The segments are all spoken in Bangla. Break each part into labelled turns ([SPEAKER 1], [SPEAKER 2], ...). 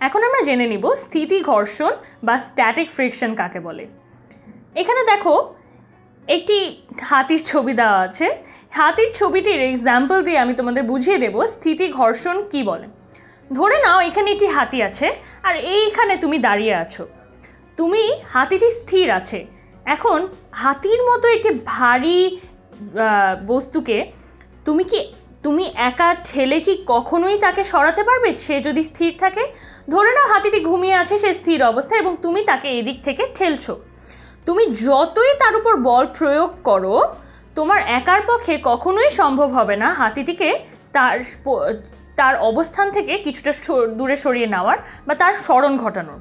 [SPEAKER 1] এখন আমরা জেনে নিব স্থিতি ঘর্ষণ বা স্ট্যাটিক ফ্রিকশন কাকে বলে। এখানে দেখো, একটি হাতির ছবি দেওয়া আছে। হাতির ছবিটির এক্সাম্পল দিয়ে আমি তোমাদের বুঝিয়ে দেব স্থিতি ঘর্ষণ কি বলে। ধরে নাও, এখানে একটি হাতি আছে আর এইখানে তুমি দাঁড়িয়ে আছো। তুমি, হাতিটি স্থির আছে। এখন হাতির মতো একটি ভারী বস্তুকে তুমি কি তুমি একা ঠেলে কি কখনোই তাকে সরাতে পারবে? সে যদি স্থির থাকে, ধরে নাও হাতিটি ঘুমিয়ে আছে, সে স্থির অবস্থায় এবং তুমি তাকে এদিক থেকে ঠেলছো। তুমি যতই তার উপর বল প্রয়োগ করো, তোমার একার পক্ষে কখনোই সম্ভব হবে না হাতিটিকে তার তার অবস্থান থেকে কিছুটা দূরে সরিয়ে নেওয়ার বা তার স্মরণ ঘটানোর।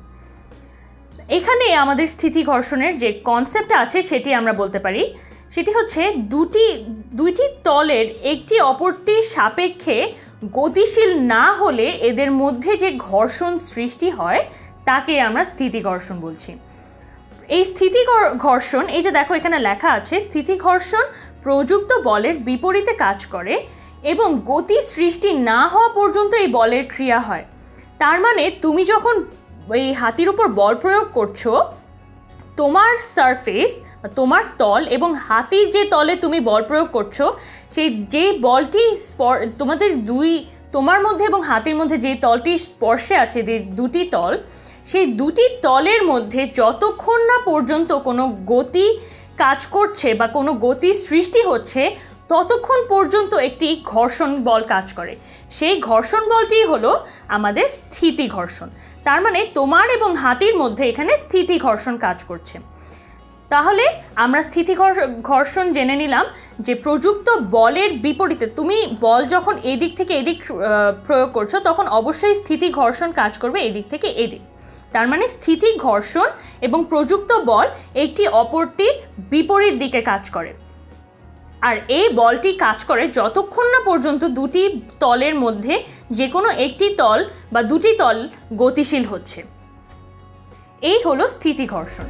[SPEAKER 1] এখানে আমাদের স্থিতি ঘর্ষণের যে কনসেপ্টটা আছে, সেটি আমরা বলতে পারি সেটি হচ্ছে দুটি, দুইটি তলের একটি অপরটির সাপেক্ষে গতিশীল না হলে এদের মধ্যে যে ঘর্ষণ সৃষ্টি হয়, তাকে আমরা স্থিতি ঘর্ষণ বলছি। এই স্থিতি ঘর্ষণ, এই যে দেখো এখানে লেখা আছে স্থিতি ঘর্ষণ প্রযুক্ত বলের বিপরীতে কাজ করে এবং গতি সৃষ্টি না হওয়া পর্যন্ত এই বলের ক্রিয়া হয়। তার মানে তুমি যখন এই হাতির উপর বল প্রয়োগ করছ তোমার সারফেস তোমার তল এবং হাতির যে তলে তুমি বল প্রয়োগ করছ, সেই যে বলটি তোমাদের দুই, তোমার মধ্যে এবং হাতির মধ্যে যে তলটি স্পর্শে আছে, যে দুটি তল, সেই দুটি তলের মধ্যে যতক্ষণ না পর্যন্ত কোনো গতি কাজ করছে বা কোনো গতি সৃষ্টি হচ্ছে ততক্ষণ পর্যন্ত একটি ঘর্ষণ বল কাজ করে। সেই ঘর্ষণ বলটি হলো আমাদের স্থিতি ঘর্ষণ। তার মানে তোমার এবং হাতির মধ্যে এখানে স্থিতি ঘর্ষণ কাজ করছে। তাহলে আমরা স্থিতি ঘর- ঘর্ষণ জেনে নিলাম যে প্রযুক্ত বলের বিপরীতে তুমি বল যখন এদিক থেকে এদিক প্রয়োগ করছ, তখন অবশ্যই স্থিতি ঘর্ষণ কাজ করবে এদিক থেকে এদিক। তার মানে স্থিতি ঘর্ষণ এবং প্রযুক্ত বল একটি অপরটির বিপরীত দিকে কাজ করে। আর এই বলটি কাজ করে যতক্ষণ না পর্যন্ত দুটি তলের মধ্যে যে কোনো একটি তল বা দুটি তল গতিশীল হচ্ছে। এই হলো স্থিতি ঘর্ষণ।